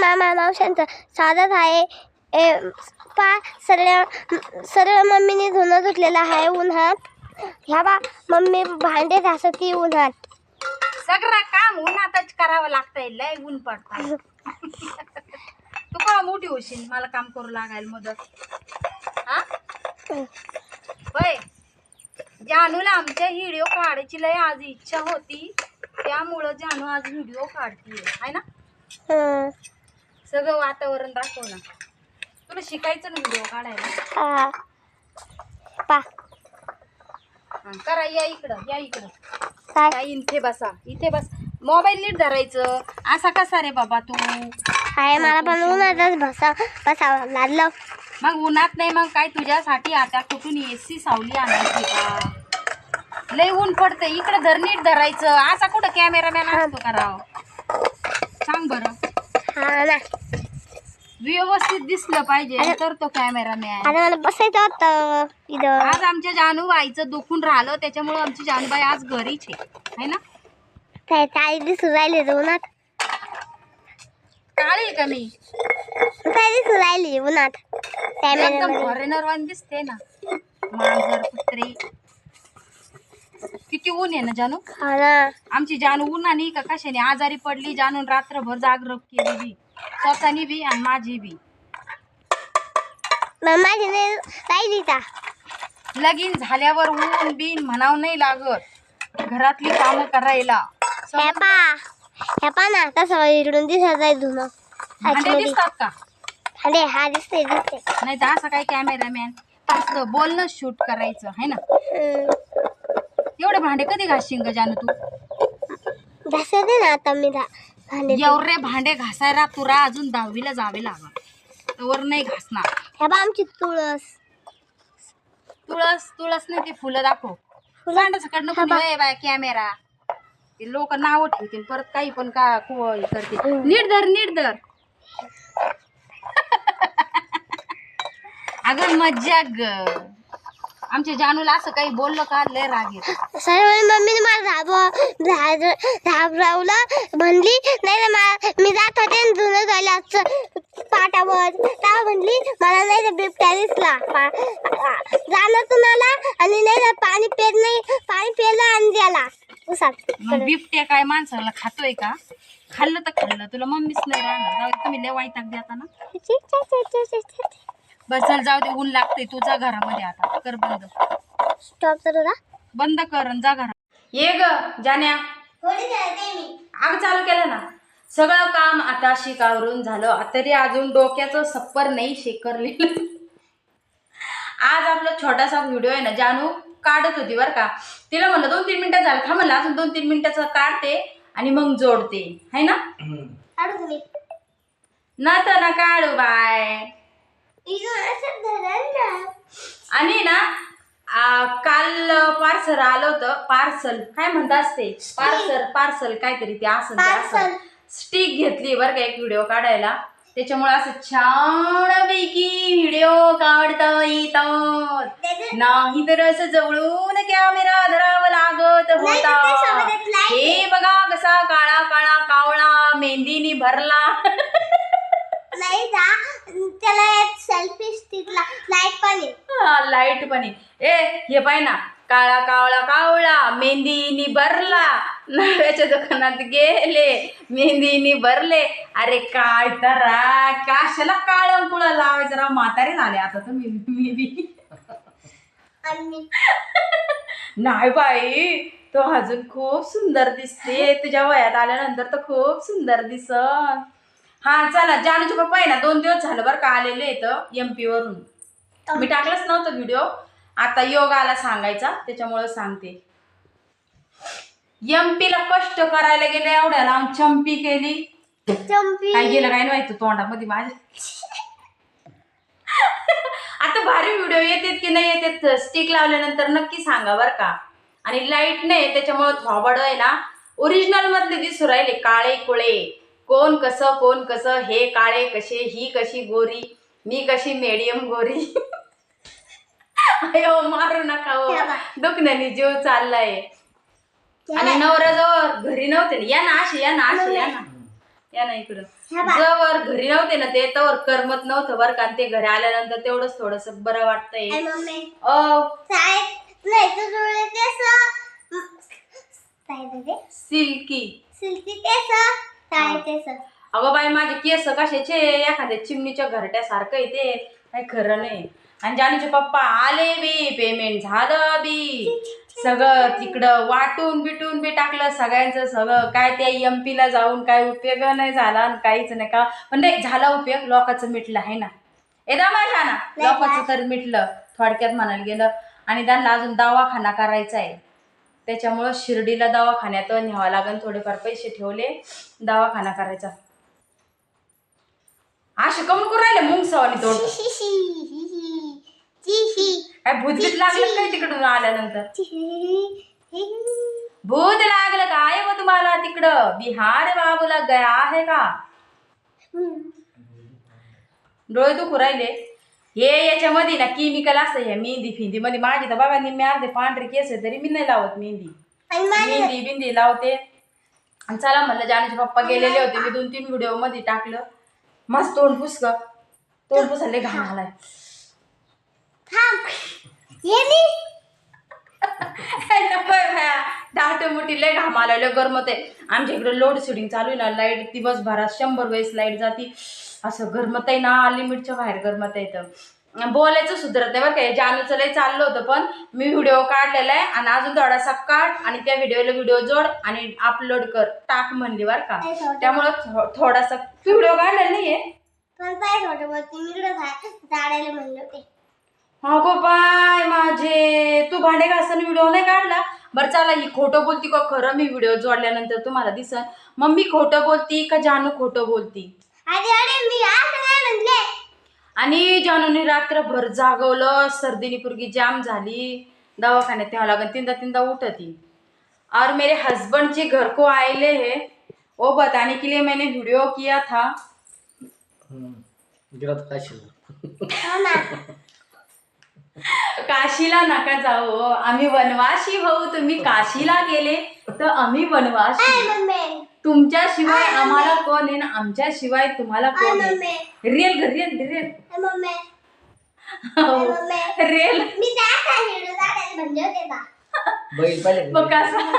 मामा मावशांचं साधत आहे ए पा सर्व सर्व मम्मीने धुणं धुतलेलं आहे उन्हात ह्या बा मम्मी भांडे घासती उन्हात सगळं काम उन्हातच करावं लागतंय लय ऊन पडत तू का मोठी होशील मला काम करू लागायला मदत हा होय जानूला आमच्या व्हिडिओ काढायची लय आज इच्छा होती त्यामुळं जानू आज व्हिडिओ काढतीये आहे ना हं. सगळं वातावरण दाखव ना. तुला शिकायचं ना व्हिडिओ काढायला. हा पा. हा, करा या इकडं या इकडं. काय? इथे बसा इथे बस. मोबाईल नीट धरायचं. असा कसा रे बाबा तू? आहे मला पण उन्हातच बसा बसावं लागलं. मग उन्हात नाही मग काय तुझ्यासाठी आता कुठून एसी सावली आणायची का? लय ऊन पडतं इकडे धर नीट धरायचं. असा कुठं कॅमेरामॅन असतो कराव सांग बरं. व्यवस्थित दिसलं पाहिजे तर तो कॅमेरामॅन आता मला बसायचं होतं इथं. आज आमच्या जानू बाईचं दुखून राहिलं त्याच्यामुळे आमची जानूबाई आज घरीच आहे. है ना? काय काय दिसू राहिले उन्हात? काळी का मी? काय दिसू राहिली उन्हात. एकदम फॉरेनर वान दिसते ना. मांजर कुत्री. किती ऊन आहे ना जानू? हा ना. आमची जानू उन्हाने का कशाने? आजारी पडली जानून रात्रभर जागरप केली बी. स्वतःनी बी आणि माझी बी. मग माझी नाही राहिली का? लगीन झाल्यावर ऊन बिन म्हणाव नाही लागत. घरातली कामं करायला. हे पा. हे पा ना इकडून दिसत आहे धुणं. भांडे आतमध्ये. दिसतात का? अरे हा दिसते दिसते नाही तर असं काय कॅमेरामॅन असं बोलणं शूट करायचं है ना? हम्म. एवढे भांडे कधी घासशील ग जानू तू? घासते ना आता मी दा भांडे एवढे भांडे घासायला तुला अजून दहावीला जावे लागल. वर नाही घासणार. हे बा आमची तुळस. तुळस तुळस नाही ते फुलं दाखव. कडनं कोणी "ओय बाय कॅमेरा. ते लोक नाव ठेवतील परत काही पण का को- हे करतील. नीट धर नीट धर. अगं मज्जा ग. आमच्या जानूला असं काही बोललं का? लय राग येतो. सर्व मम्मीने मला घाबरवलं म्हणली नाही मला मी जात होते आणि धुणं झालं पाटावर. तेव्हा म्हणली मला नाही तर बिबट्या दिसला पा- जाणं तुम्हाला आणि नाही तर पाणी पेर नाही पाणी पेरलं आणि द्याला उसात मग बिबट्या काय माणसाला खातोय का? खाल्लं तर खाल्लं. तुला मम्मीच नाही राहणार. जाऊ दे, तुम्ही लय वाईटाक देता ना बस चल जाऊ दे ऊन लागते तू जा घरामध्ये आता. कर बंद. स्टॉप करू का? बंद कर आणि जा घरात. ये ग जाण्या आग चालू केलं ना. सगळं काम आता शिकावरून झालं. तरी अजून डोक्याचं सप्पर नाही शेकरलेलं. आज आपला छोटासा व्हिडिओ आहे ना जानू काढत होती बरं का. तिला म्हणलं दोन तीन मिनिटं झालं थांब म्हणलं अजून दोन तीन मिनिटाचं काढते आणि मग जोडते. है ना? ना तर ना काढू बाय. आणि ना आ, काल पार्सल आलं होतं. पार्सल काय म्हणतात ते पार्सल पार्सल काहीतरी ते असं ते असं. स्टिक घेतली बरं का एक व्हिडिओ काढायला. त्याच्यामुळे असं छानपैकी व्हिडिओ काढता येतात. नाही तर असं जवळून कॅमेरा धरावं लागत होता. हे बघा कसा काळा काळा कावळा मेहंदीनी भरला. त्याला लाइट पण आहे. लाइट पण आहे. ए हे पाय ना काळा कावळा कावळा मेहंदीनी भरला. नव्याच्या दुकानात गेले मेहंदीनी भरले. अरे काय तर काशाला काळ कुळा लावायचं राव म्हातारे झाले आता तुम्ही मी बी. आणि मी. नाही बाई तो अजून खूप सुंदर दिसते. तुझ्या वयात आल्यानंतर तर खूप सुंदर दिसन हा चला जानूचे पप्पा आहे ना दोन दिवस झालं बरं का आलेले आहेत एम पी वरून. मी टाकलंच नव्हतं व्हिडिओ आता योग आला सांगायचा त्याच्यामुळं सांगते. एम ला कष्ट करायला गेले एवढ्या लावून चंपी केली. चंपी. काय गेलं काय नाही माहिती तोंडामध्ये माझ्या आता भारी व्हिडिओ येतात की नाही येतात स्टिक लावल्यानंतर नक्की सांगा बरं का. आणि लाइट नाही त्याच्यामुळे थोबड आहे ना ओरिजिनल मधले दिसू राहिले काळे कुळे कोण कसं कोण कसं हे काळे कसे ही कशी गोरी मी कशी मीडियम गोरी. अयो मारू नका हो. दुखण्याने जीव चाललाय. आणि नवरा जवळ घरी नव्हते ना. या ना अशी या ना अशी या ना. या ना इकडं. जवळ घरी नव्हते ना ते तवर करमत नव्हतं बरं का. ते घरी आल्यानंतर तेवढंच थोडस बरं वाटतंय. तर सिल्की. सिल्की अगं बाई माझे केस कशाचे? एखाद्या चिमणीच्या घरट्यासारखं आहे ते. काही खरं नाही. आणि जानूचे पप्पा आले बी पेमेंट झालं बी. सगळं तिकडं वाटून बिटून बी टाकलं सगळ्यांचं सगळं. काय त्या एम ला जाऊन काय उपयोग नाही झाला आणि काहीच नाही का? पण नाही झाला उपयोग. लोकांचं मिटलं आहे ना. एदा माझ्या ना लोकांचं तर मिटलं. थोडक्यात म्हणायला गेलं. आणि त्यांना अजून दवाखाना करायचा आहे. त्याच्यामुळं शिर्डीला दवाखान्यात न्यावं लागेल थोडेफार पैसे ठेवले. दवाखाना करायचा. असे कमून करून राहिले मुंग सवानी तोड. काय भूतगीत लागलं काय तिकडून आल्यानंतर? भूत लागलं काय मग तुम्हाला तिकडं? बिहार बाबूला गया आहे का? डोळे दुखू राहिले. हे याच्यामध्ये ना केमिकल असतं हे मेहंदी फिंदी. मध्ये माझी तर बघा निम्मे अर्धे पांढरे केस आहे तरी मी नाही लावत मेहंदी. आणि माझी मेहंदी बिंदी लावते. आणि चला म्हणलं जानूचे पप्पा गेलेले होते मी दोन तीन व्हिडिओमध्ये टाकलं. मस्त तोंड पुसक. तोंड पुसायला घाण आलाय थांब. ये मी दाट मोठी लय घाम आला लय गरमत आहे. आमच्या इकडे लोड शेडिंग चालू आहे ना लाइट दिवसभरात शंभर वेळेस लाइट जाती. असं गरमत आहे ना लिमिटच्या बाहेर गरमत आहे इथं. बोलायचं सुधरत नाही बरं काय जानूचं लय चाललं होतं पण मी व्हिडिओ काढलेला आहे आणि अजून थोडासा काढ आणि त्या व्हिडिओला व्हिडिओ जोड आणि अपलोड कर. टाक म्हणली बरं का? त्यामुळं थोडासा तू व्हिडिओ काढलेला नाहीये हा गो बाय माझे तू भांडे घासताना व्हिडिओ नाही काढला? बरं चला ही खोटं बोलती का? खरं मी व्हिडिओ जोडल्यानंतर तुम्हाला दिसन. मम्मी खोटं बोलती का जानू खोटं बोलती? अरे अरे मी असं काय म्हणले आणि जानूने रात्रभर जागवलं सर्दीनी पुरगी जाम झाली. दवाखान्यात तेव्हा लागन तीनदा तीनदा उठती. और मेरे हस्बैंड जी घर को आएले है. वो बताने के लिए मैंने वीडियो किया था. गिरात काशीला. हो ना. काशीला नका जाऊ आम्ही वनवासी भाऊ तुम्ही काशीला गेले तर आम्ही मम्मी. तुमच्याशिवाय आम्हाला कोण आहे ना आमच्याशिवाय तुम्हाला कोण आहे mummy real real real real मी होते का बैल पाहिले मग कसं?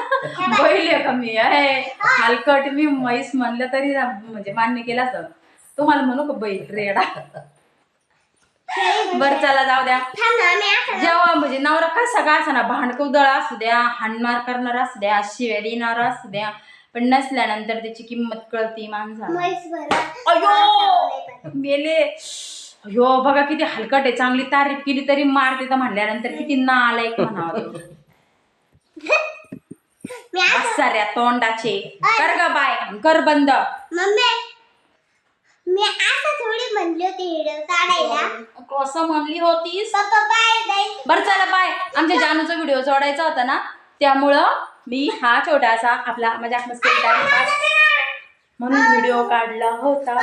बैल आहे का मी? आहे हलकट मी म्हैस म्हणलं तरी म्हणजे मान्य केलं असतं. तुम्हाला म्हणू का बैल? रेडा. बरं चला जाऊ द्या. मी जेव्हा म्हणजे नवरा कसा का असं ना भांडकुदळा असू द्या हाणमार करणारा असू द्या शिव्या देणारा असू द्या पण नसल्यानंतर त्याची किंमत कळती माणसाला भरा. अयो मेले अयो बघा किती हलकट आहे. चांगली तारीफ केली तरी मारते तर म्हणल्यानंतर किती नालायक म्हणावं. साऱ्या तोंडाचे. कर ग बाय कर बंद. मम्मी मी असं थोडी म्हणली होती व्हिडिओ काढायला. कसं म्हणली बरं चला बाय. आमच्या जानूचा व्हिडिओ जोडायचा होता ना त्यामुळं मी हा छोटासा आपला मजाक मस्ती म्हणून व्हिडिओ काढला होता.